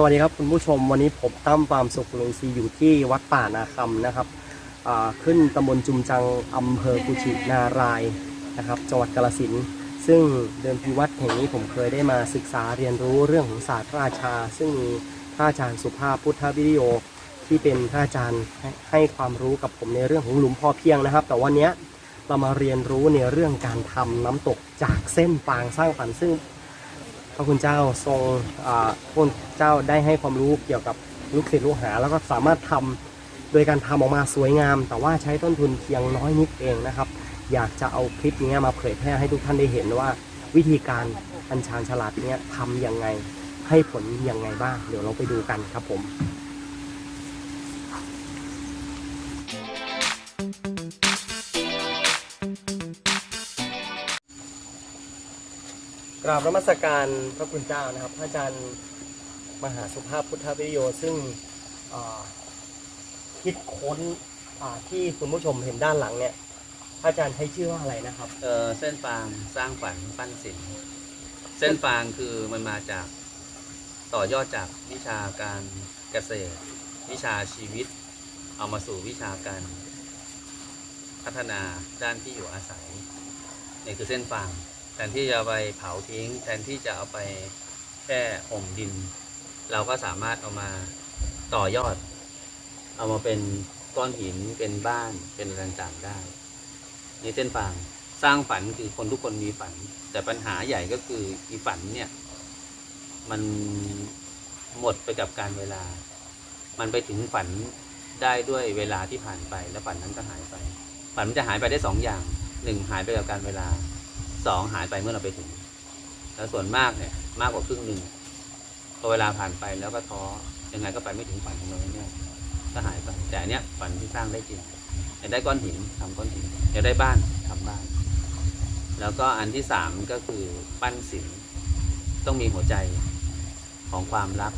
สวัสดีครับคุณผู้ชมวันนี้ผมตั้มฟาร์มสุขลุงซีอยู่ที่วัดป่านาคำนะครับขึ้นตำบลจุมจังอำเภอกุชินารายนะครับจังหวัดกาฬสินซึ่งเดิมทีวัดแห่งนี้ผมเคยได้มาศึกษาเรียนรู้เรื่องของศาสตร์ราชา ซึ่งมีพระอาจารย์สุภาพพุทธวิริโยที่เป็นพระอาจารย์ให้ความรู้กับผมในเรื่องของหลุมพอเพียงนะครับ แต่วันนี้เรามาเรียนรู้ในเรื่องการทำน้ำตกจากเส้นฟางสร้างฝันซึ่ง ระคุณเจ้าทรงอ่าพระคุณเจ้าได้ให้ความรู้เกี่ยวกับลูกศิษย์ลูกหา แล้วก็สามารถทำโดยการทำออกมาสวยงาม แต่ว่าใช้ต้นทุนเพียงน้อยนิดเองนะครับ อยากจะเอาคลิปนี้มาเผยแพร่ให้ทุกท่านได้เห็นว่าวิธีการอัญชานฉลาดเนี้ยทำยังไงให้ผลยังไงบ้าง เดี๋ยวเราไปดูกันครับผม กราบนมัสการพระคุณเจ้านะครับ พระอาจารย์มหาสุภาพพุทธวิโยซึ่งคิดค้นที่คุณผู้ชมเห็นด้านหลังเนี่ยพระอาจารย์ใช้ชื่อว่าอะไรนะครับเอ่อเส้นฟางสร้างฝันปั้นศิลป์เส้นฟางคือมันมาจากต่อยอดจากวิชาการเกษตร วิชาชีวิต เอามาสู่วิชาการพัฒนาด้านที่อยู่อาศัยนี่คือเส้นฟาง แทนที่จะไปเผาทิ้ง แทนที่จะเอาไปแค่ห่มดิน เราก็สามารถเอามาต่อยอด เอามาเป็นก้อนหินเป็นบ้านเป็นอะไรต่างๆได้ นี่เส้นฟางสร้างฝันคือคนทุกคนมีฝัน แต่ปัญหาใหญ่ก็คืออีฝันเนี่ย มันหมดไปกับการเวลา มันไปถึงฝันได้ด้วยเวลาที่ผ่านไป แล้วฝันนั้นก็หายไป ฝันมันจะหายไปได้สองอย่างหนึ่งหายไปกับการเวลา สองหายไปเมื่อเราไปถึง แล้วส่วนมากเนี่ยมากกว่าครึ่งหนึ่งพอเวลาผ่านไปแล้วก็ท้อยังไงก็ไปไม่ถึงฝันของเราเนี่ยก็หายไปแต่เนี้ยฝันที่สร้างได้จริงอยากได้ก้อนหินทำก้อนหินอยากได้บ้านทำบ้าน แล้วก็อันที่สามก็คือปั้นศิลป์ต้องมีหัวใจของความรัก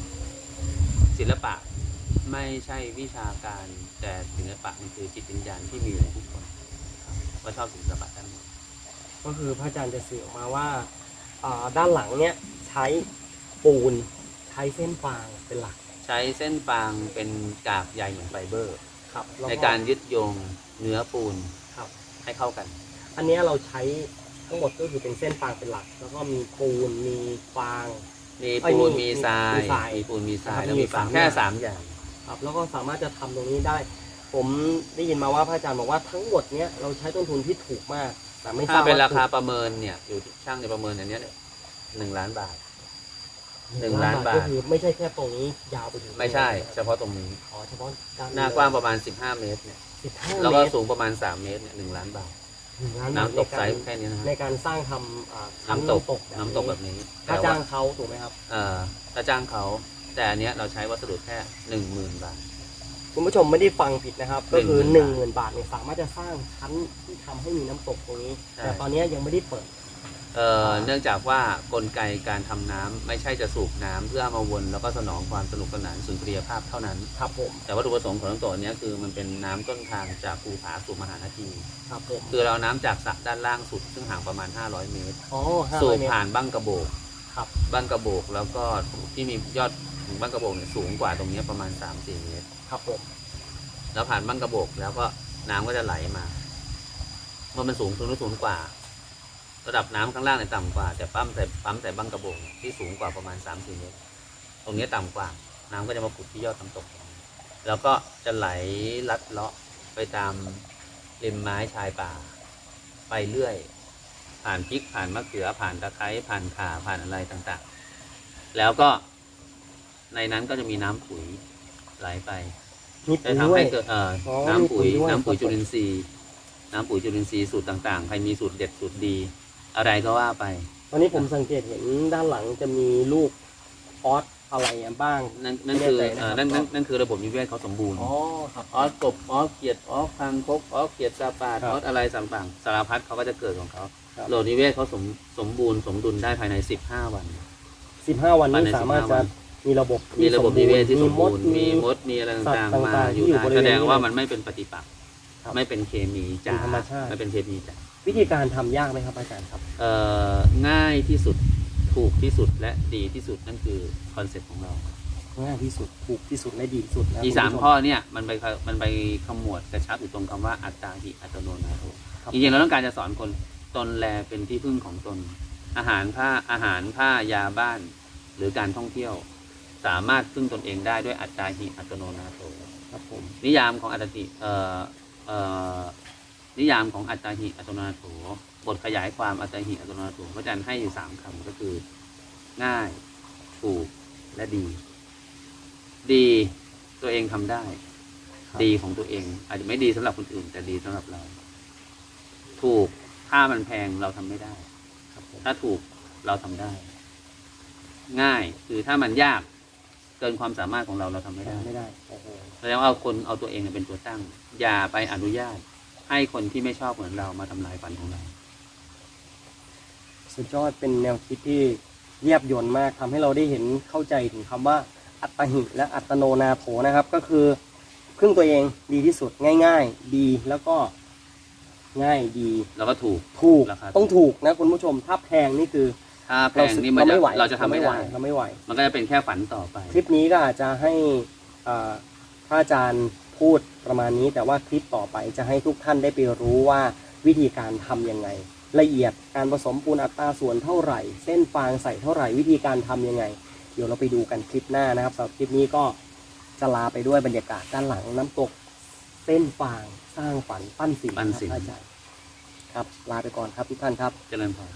ศิลปะไม่ใช่วิชาการแต่ศิลปะมันคือจิตวิญญาณที่มีอยู่ในทุกคนว่าชอบศิลปะด้านไหน ก็คือพระอาจารย์จะสื่อออกมาว่าอ่าด้านหลังเนี่ยใช้ปูนใช้เส้นฟางเป็นหลัก ใช้เส้นฟางเป็นกากใยเหมือนไฟเบอร์ครับแล้วในการยึดโยงเนื้อปูนครับให้เข้ากัน อันเนี้ยเราใช้ทั้งหมดก็คือเป็นเส้นฟางเป็นหลัก แล้วก็มีปูนมีฟางมีเอ้ยปูนมีมีทรายมีทรายมีปูนมีทรายนะครับแล้วมีมีฟางสามแค่อย่างสามอย่างครับแล้วก็สามารถจะทำตรงนี้ได้ ผมได้ยินมาว่าพระอาจารย์บอกว่าทั้งหมดเนี้ยเราใช้ต้นทุนที่ถูกมาก แต่ไม่ทถ้าราบเป็นว่ราคาถูกประเมินเนี่ย อยู่ที่ช่างในประเมินอันเนี้ยหนึ่งล้านบาท หนึ่งล้าล้านนบาทบาท ก็คือไม่ใช่แค่ตรงนี้ยาวไปถึงไม่ใช่ตรงเฉพาะตรงนี้ อ๋อเฉพาะด้านหน้ากว้างประมาณ 15 เมตรเนี่ย สิบห้าแล้วเมก็ตรสูงประมาณ 3 เมตรเนี่ยหนึ่งล้านบาทหนึ่งล้านบาทน้ำตกในไซการส์แค่นี้นะฮะในการสร้างทำอ่าชั้นน้ำตก น้ำตกแบบน้ำตกแบบนี้ค่าแต่จ้าว่างเขาถูกไหมครับ เอ่อถ้าจ้างเขา แต่อันเนี้ยเราใช้วัสดุแค่หนึ่งหมื่นบาท คุณผู้ชมไม่ได้ฟังผิดนะครับ ก็คือหหนึ่นึ่งงหหมื่มื่นนบาทเนี่ยสามารถจะสร้างชั้นที่ทำให้มีน้ำตกตรงนี้ ใช่ แต่ตอนเนี้ยยังไม่ได้เปิด เอ่อเนื่องจากว่ากลไกการทำน้ำไม่ใช่จะสูบน้ำเพื่อเอามาวนแล้วก็สนองความสนุกสนานสุนทรียภาพเท่านั้น ครับผม แต่วัตถุประสงค์ของน้ำตกอันเนี้ยคือมันเป็นน้ำต้นทางจากภูผาสู่มหานาทีครับผมคือเราเอาน้ำจากสระด้านล่างสุดซึ่งห่างประมาณ 500 เมตร อ๋อห้าสูร้อยบเมตรผ่านบ้างกระโบก ครับ บ้างกระโบกแล้วก็ที่มียอดถึงบ้างกระโบกเนี่ยสูงกว่าตรงเนี้ยประมาณ3-4เมตรครับผมแล้วผ่านบ้างกระโบกแล้วก็น้ำก็จะไหลมาเมื่อมันสูงสูงสูงกว่า ระดับน้ำข้างล่างเนี่ยต่ำกว่า แต่ปั๊มแต่ปั๊มแต่บ้างกระโบกเนี่ยที่สูงกว่าประมาณ3-4เมตร ตรงเนี้ยต่ำกว่า น้ำก็จะมาผุดที่ยอดน้ำตก แล้วก็จะไหลลัดเลาะไปตามริมไม้ชายป่า ไปเรื่อย ผ่านพริกผ่านมะเขือผ่านตะไคร้ผ่านข่าผ่านอะไรต่างๆ แล้วก็ในนั้นก็จะมีน้ำปุ๋ยไหลไปมีจะปุ๋ยทำด้วให้ยเกิดเอ่ออ๋อน้ำปุ๋ยมีปุ๋ยด้วยน้ำปุ๋ยครับจุลินทรีย์ น้ำปุ๋ยจุลินทรีย์สูตรต่างๆ ใครมีสูตรเด็ดสูตรดี อะไรก็ว่าไปตอนนี้ผมสังเกตเห็นด้านหลังจะมีลูกออสอะไรบ้าง นั่นนั่นคือไม่แน่ใจนะครับเอ่อนั่นนั่นนั่นคือระบบนิเวศเขาสมบูรณ์ อ๋อครับออสกบออสเขียดออสคางคกออสเขียดซาปาดครัอบอสอะไรต่างๆสารพัดเขาก็จะเกิดของเขา ครับ โหลดนิเวศเขาสมสมบูรณ์สมดุลได้ภายใน 15 วัน สิบห้าวันภายนี้ในสามารถ15จะวัน มีระบบมีระบบนิเวศที่สมบูรณ์ มีมีมมดดมีอะไรสัตว์ต่างๆมาต่างๆอยู่ที่อยู่ได้บริเวณแสดงว่านี้มันไม่เป็นปฏิปักษ์ครับไม่เป็นเคมีจ๋าเป็นธรรมชาติ ไม่เป็นเคมีจ๋าวิธีการทำยากไหมครับอาจารย์ครับเอ่อง่ายที่สุดถูกที่สุดและดีที่สุดนั่นคือคอนเซ็ปต์ของเราคง่ายที่สุดถูกที่สุดและดีที่สุดนะอีคุณสามผู้ชข้อเนี่ยมันไปมันไปขมวดกระชับอยู่ตรงคำว่าอัตตาหิอัตโนนาโถครับจริงๆเราต้องการจะสอนคน ตนแลเป็นที่พึ่งของตน อาหารผ้าอาหารผ้ายาบ้าน หรือการท่องเที่ยว สามารถพึ่งตนเองได้ด้วยอัตตาหิอัตโนนาโถครับผมนิยามของอัตติเอ่อเอ่อนิยามของอัตตาหิอัตโนนาโถบทขยายความอัตตาหิอัตโนนาโถพระอาจารย์ให้อยู่สามคำก็คือ ง่าย ถูกและดี ดีตัวเองทำได้ครับดีของตัวเอง อาจจะไม่ดีสำหรับคนอื่น แต่ดีสำหรับเรา ถูก ถ้ามันแพงเราทำไม่ได้ ครับผมถ้าถูกเราทำได้ ง่ายคือถ้ามันยากเกินความสามารถของเราเราทำไม่ได้ไม่ได้โอ้โหแสดงว่าเอาคนเอาตัวเองเป็นตัวตั้ง อย่าไปอนุญาต ให้คนที่ไม่ชอบเหมือนเรามาทำลายฝันของเรา สุดยอดเป็นแนวคิดที่เยียบยนต์มากทำให้เราได้เห็นเข้าใจถึงคำว่า อัตหิและอัตโนนาโถนะครับ ก็คือพึ่งตัวเองดีที่สุดง่าย ๆ ดีแล้วก็ ง่ายดีแล้วก็ถูก ถูกราคาถูก ต้องถูกนะคุณผู้ชมถ้าแพงนี่คือ ถ้าแพเรางซื้อนี่มันเราจะไม่ไหวเราจะทำไม่ได้เราไม่ไหว มันก็จะเป็นแค่ฝันต่อไป คลิปนี้ก็อาจจะให้อ่าพระอาจารย์พูดประมาณนี้ แต่ว่าคลิปต่อไปจะให้ทุกท่านได้ไปรู้ว่าวิธีการทำยังไง ละเอียดการผสมปูนอัตราส่วนเท่าไหร่ เส้นฟางใส่เท่าไหร่วิธีการทำยังไง เดี๋ยวเราไปดูกันคลิปหน้านะครับสำหรับคลิปนี้ก็จะลาไปด้วยบรรยากาศด้านหลังน้ำตก เส้นฟางสร้างฝันปั้นสินปั้นสินครับพระอาจารย์ครับลาไปก่อนครับทุกท่านครับ เจริญพร